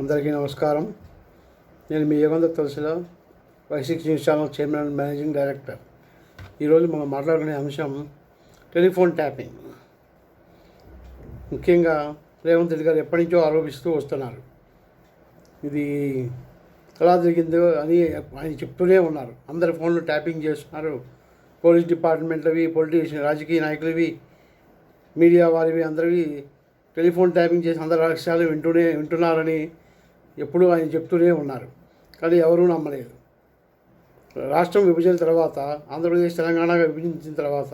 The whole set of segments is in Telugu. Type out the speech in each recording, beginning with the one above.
అందరికీ నమస్కారం. నేను మీ యోగంద తులసిలో Y six news channel chairman and managing director. ఈరోజు మనం మాట్లాడుకునే అంశం టెలిఫోన్ ట్యాపింగ్. ముఖ్యంగా రేవంత్ రెడ్డి గారు ఎప్పటి నుంచో ఆరోపిస్తూ వస్తున్నారు. ఇది ఎలా జరిగిందో అని ఆయన చెప్తూనే ఉన్నారు. అందరి ఫోన్లు ట్యాపింగ్ చేస్తున్నారు. పోలీస్ డిపార్ట్మెంట్లవి పొలిటీషియన్ రాజకీయ నాయకులవి మీడియా వారివి అందరివి టెలిఫోన్ ట్యాపింగ్ చేసి అందరి రహస్యాలు వింటూనే వింటున్నారని ఎప్పుడూ ఆయన చెప్తూనే ఉన్నారు. కానీ ఎవరూ నమ్మలేదు. రాష్ట్రం విభజన తర్వాత ఆంధ్రప్రదేశ్ తెలంగాణగా విభజించిన తర్వాత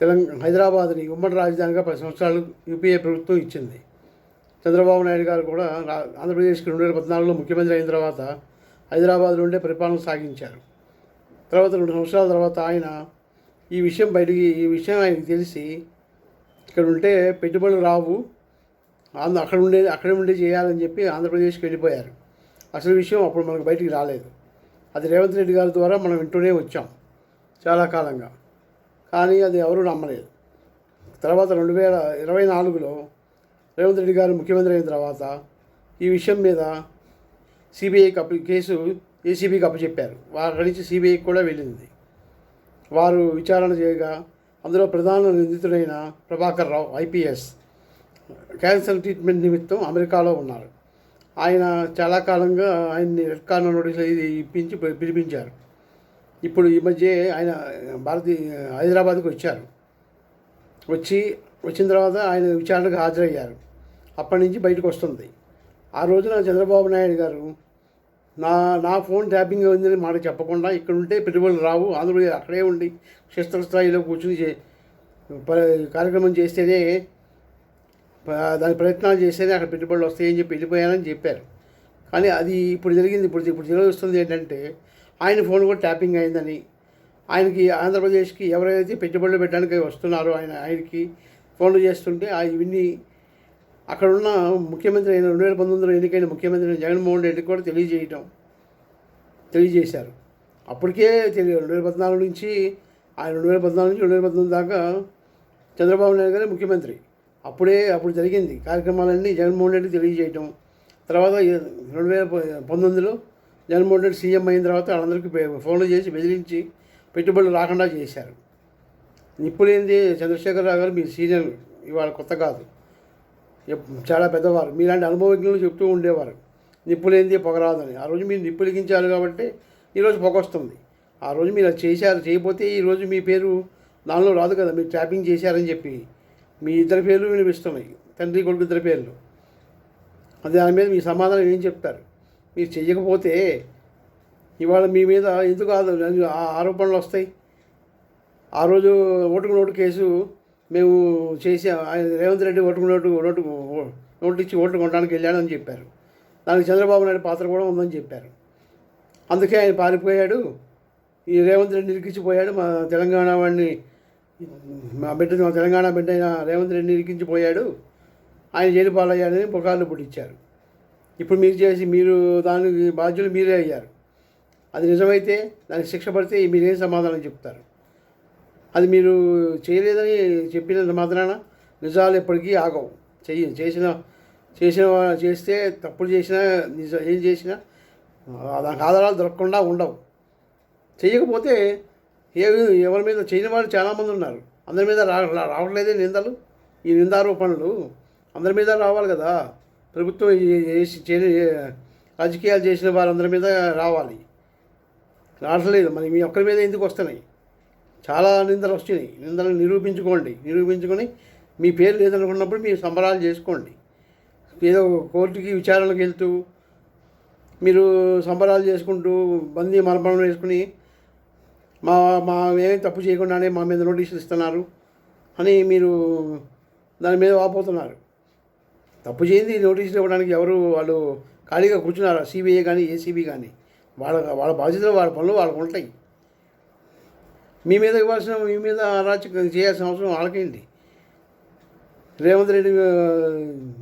తెలంగాణ హైదరాబాద్ని ఉమ్మడి రాజధానిగా పది సంవత్సరాలు యూపీఏ ప్రభుత్వం ఇచ్చింది. చంద్రబాబు నాయుడు గారు కూడా ఆంధ్రప్రదేశ్కి రెండు వేల పద్నాలుగులో ముఖ్యమంత్రి అయిన తర్వాత హైదరాబాద్ నుండే పరిపాలన సాగించారు. తర్వాత రెండు సంవత్సరాల తర్వాత ఆయన ఈ విషయం బయటికి ఈ విషయం ఆయనకి తెలిసి ఇక్కడ ఉంటే పెట్టుబడులు రావు ఆంధ్ర అక్కడ ఉండే అక్కడ ఉండే చేయాలని చెప్పి ఆంధ్రప్రదేశ్కి వెళ్ళిపోయారు. అసలు విషయం అప్పుడు మనకు బయటికి రాలేదు. అది రేవంత్ రెడ్డి గారి ద్వారా మనం వింటూనే వచ్చాం చాలా కాలంగా. కానీ అది ఎవరూ నమ్మలేదు. తర్వాత రెండు వేల ఇరవై నాలుగులో రేవంత్ రెడ్డి గారు ముఖ్యమంత్రి అయిన తర్వాత ఈ విషయం మీద సిబిఐకి అప్పు కేసు ఏసీబీకి అప్పచెప్పారు. వారి అక్కడి నుంచి సిబిఐకి కూడా వెళ్ళింది. వారు విచారణ చేయగా అందులో ప్రధాన నిందితుడైన Prabhakar Rao IPS cancer treatment నిమిత్తం అమెరికాలో ఉన్నారు. ఆయన చాలా కాలంగా ఆయన్ని రెడ్ కార్నర్ నోటీస్ ఇప్పించి పిలిపించారు. ఇప్పుడు ఈ మధ్య ఆయన భారతీయ హైదరాబాద్కి వచ్చారు. వచ్చి వచ్చిన తర్వాత ఆయన విచారణకు హాజరయ్యారు. అప్పటి నుంచి బయటకు వస్తుంది. ఆ రోజున చంద్రబాబు నాయుడు గారు నా నా ఫోన్ ట్యాపింగ్ ఉందని మాట చెప్పకుండా ఇక్కడ ఉంటే పెట్టుబడులు రావు ఆంధ్రప్రదేశ్ అక్కడే ఉండి క్షేత్రస్థాయిలో కూర్చుని చే ప- కార్యక్రమం చేస్తేనే దాని ప్రయత్నాలు చేస్తేనే అక్కడ పెట్టుబడులు వస్తాయని చెప్పి వెళ్ళిపోయానని చెప్పారు. కానీ అది ఇప్పుడు జరిగింది ఇప్పుడు ఇప్పుడు జరుగుతుంది ఏంటంటే ఆయన ఫోన్ కూడా ట్యాపింగ్ అయిందని ఆయనకి ఆంధ్రప్రదేశ్కి ఎవరైతే పెట్టుబడులు పెట్టడానికి వస్తున్నారో ఆయన ఆయనకి ఫోన్లు చేస్తుంటే ఆ ఇవన్నీ అక్కడున్న ముఖ్యమంత్రి అయిన రెండు వేల పంతొమ్మిదిలో ఎన్నికైన ముఖ్యమంత్రి జగన్మోహన్ రెడ్డికి కూడా తెలియజేయటం తెలియజేశారు. అప్పటికే తెలియదు రెండు వేల పద్నాలుగు నుంచి ఆయన రెండు వేల పద్నాలుగు నుంచి రెండు వేల పంతొమ్మిది దాకా చంద్రబాబు నాయుడు గారే ముఖ్యమంత్రి. అప్పుడే అప్పుడు జరిగింది. కార్యక్రమాలన్నీ జగన్మోహన్ రెడ్డి తెలియజేయటం. తర్వాత రెండు వేల పంతొమ్మిదిలో జగన్మోహన్ రెడ్డి సీఎం అయిన తర్వాత వాళ్ళందరికీ ఫోన్లు చేసి బెదిరించి పెట్టుబడులు రాకుండా చేశారు. నిప్పులేంది చంద్రశేఖరరావు గారు మీ సీనియర్ ఇవాళ కొత్త కాదు. చాలా పెద్దవారు. మీలాంటి అనుభవజ్ఞులు చెప్తూ ఉండేవారు. నిప్పులేంది పొగరాదని. ఆ రోజు మీరు నిప్పులిగించారు కాబట్టి ఈరోజు పొగ వస్తుంది. ఆ రోజు మీరు చేశారు చేయకపోతే ఈరోజు మీ పేరు దానిలో రాదు కదా. మీరు ట్యాపింగ్ చేశారని చెప్పి మీ ఇద్దరి పేర్లు వినిపిస్తున్నాయి. తండ్రి కొడుకు ఇద్దరి పేర్లు. అది దాని మీద మీ సమాధానం ఏం చెప్తారు? మీరు చెయ్యకపోతే ఇవాళ మీ మీద ఎందుకు ఆ- ఆ ఆరోపణలు వస్తాయి. ఆ రోజు ఓటుకు నోటు కేసు మేము చేసి ఆయన రేవంత్ రెడ్డి ఓటుకు నోటు నోటు నోటు ఇచ్చి ఓటు కొనడానికి వెళ్ళాడని చెప్పారు. దానికి చంద్రబాబు నాయుడు పాత్ర కూడా ఉందని చెప్పారు. అందుకే ఆయన పారిపోయాడు. ఈ రేవంత్ రెడ్డి ఇరికించిపోయాడు మా తెలంగాణ వాడిని మా బిడ్డ మా తెలంగాణ బిడ్డ అయిన రేవంత్ రెడ్డి ఇరికించిపోయాడు. ఆయన జైలు పాలయ్యాడని పుకార్లు పుట్టించారు. ఇప్పుడు మీరు చేసి మీరు దానికి బాధ్యులు మీరే అయ్యారు. అది నిజమైతే దానికి శిక్ష పడితే మీరేం సమాధానం చెప్తారు? అది మీరు చేయలేదని చెప్పినంత మాత్రాన నిజాలు ఎప్పటికీ ఆగవు. చెయ్యి చేసిన చేసిన చేస్తే తప్పులు చేసినా నిజ ఏం చేసినా దానికి ఆధారాలు దొరకకుండా ఉండవు. చేయకపోతే ఏ ఎవరి మీద చేయని వాళ్ళు చాలామంది ఉన్నారు. అందరి మీద రా రావట్లేదే నిందలు. ఈ నిందారోపణలు అందరి మీద రావాలి కదా. ప్రభుత్వం చేసి చేయని రాజకీయాలు చేసిన వారందరి మీద రావాలి. రావట్లేదు. మరి మీ ఒక్కరి మీద ఎందుకు వస్తున్నాయి? చాలా నిందలు వచ్చినాయి నిందలు నిరూపించుకోండి. నిరూపించుకొని మీ పేరు లేదనుకున్నప్పుడు మీరు సంబరాలు చేసుకోండి. ఏదో కోర్టుకి విచారణకు వెళ్తూ మీరు సంబరాలు చేసుకుంటూ బందీ మరమణం వేసుకుని మా మా ఏం తప్పు చేయకుండానే మా మీద నోటీసులు ఇస్తున్నారు అని మీరు దాని మీద వాపోతున్నారు. తప్పు చేయింది నోటీసులు ఇవ్వడానికి ఎవరు వాళ్ళు ఖాళీగా కూర్చున్నారు? సిబిఐ కానీ ఏసీబీ కానీ వాళ్ళ వాళ్ళ బాధ్యతలు వాళ్ళ పనులు వాళ్ళకు ఉంటాయి. మీ మీద ఇవ్వాల్సిన మీ మీద అరాచకం చేయాల్సిన అవసరం వాళ్ళకేంటి? రేవంత్ రెడ్డి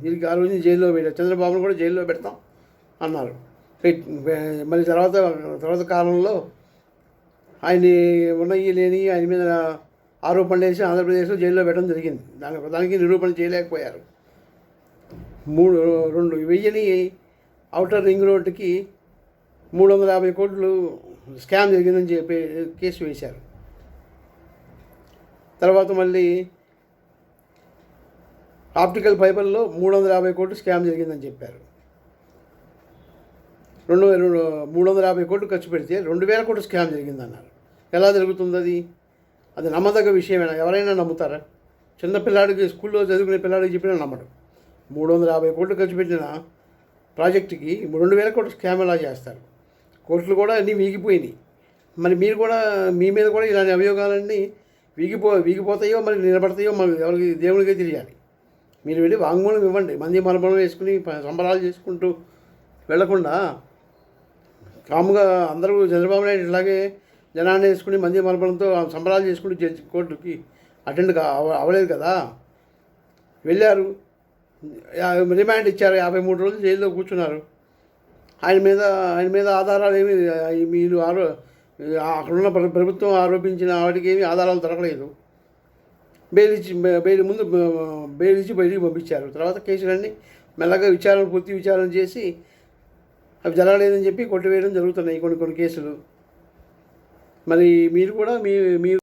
వీరికి ఆ రోజు జైల్లో పెట్టారు చంద్రబాబును కూడా జైల్లో పెడతాం అన్నారు. మళ్ళీ తర్వాత తర్వాత కాలంలో ఆయన్ని ఉన్నాయి లేని ఆయన మీద ఆరోపణలు వేసి ఆంధ్రప్రదేశ్లో జైల్లో పెట్టడం జరిగింది. దాని దానికి నిరూపణ చేయలేకపోయారు. మూడు రెండు వెయ్యిని అవుటర్ రింగ్ రోడ్డుకి మూడు వందల యాభై కోట్లు స్కామ్ జరిగిందని చెప్పి కేసు వేశారు. తర్వాత మళ్ళీ ఆప్టికల్ ఫైబర్లో మూడు వందల యాభై కోట్లు స్కామ్ జరిగిందని చెప్పారు. రెండు రెండు మూడు వందల యాభై కోట్లు ఖర్చు పెడితే రెండు వేల కోట్లు స్కామ్ జరిగిందన్నారు. ఎలా జరుగుతుంది అది? అది నమ్మదగ్గ విషయమేనా? ఎవరైనా నమ్ముతారా? చిన్న పిల్లాడికి స్కూల్లో చదువుకునే పిల్లాడికి చెప్పినా నమ్మడు. మూడు వందల యాభై కోట్లు ఖర్చు పెట్టిన ప్రాజెక్టుకి రెండు వేల కోట్లు స్కామ్ ఎలా చేస్తారు? కోట్లు కూడా అన్నీ వీగిపోయినాయి. మరి మీరు కూడా మీ మీద కూడా ఇలాంటి అభియోగాలన్నీ వీగిపో వీగిపోతాయో మరి నిలబడతాయో మరి ఎవరికి దేవునికే తెలియాలి. మీరు వెళ్ళి వాంగ్మూలం ఇవ్వండి. మంది మరమూలం వేసుకుని సంబరాలు చేసుకుంటూ వెళ్ళకుండా కాముగా అందరూ చంద్రబాబు నాయుడు ఇలాగే జనాన్ని వేసుకుని మంది మలపడంతో సంబరాలు చేసుకుంటూ జడ్జి కోర్టుకి అటెండ్ కా అవ్వలేదు కదా. వెళ్ళారు. రిమాండ్ ఇచ్చారు. యాభై మూడు రోజులు జైల్లో కూర్చున్నారు. ఆయన మీద ఆయన మీద ఆధారాలు ఏమి మీరు ఆరో అక్కడున్న ప్రభుత్వం ఆరోపించిన వాటికి ఏమి ఆధారాలు దొరకలేదు. బెయిల్ ఇచ్చి బెయిల్ ముందు బెయిల్ ఇచ్చి బయటికి పంపించారు. తర్వాత కేసులన్నీ మెల్లగా విచారణ పూర్తి విచారణ చేసి అవి జరగలేదని చెప్పి కొట్టివేయడం జరుగుతున్నాయి కొన్ని కొన్ని కేసులు. మరి మీరు కూడా మీ మీరు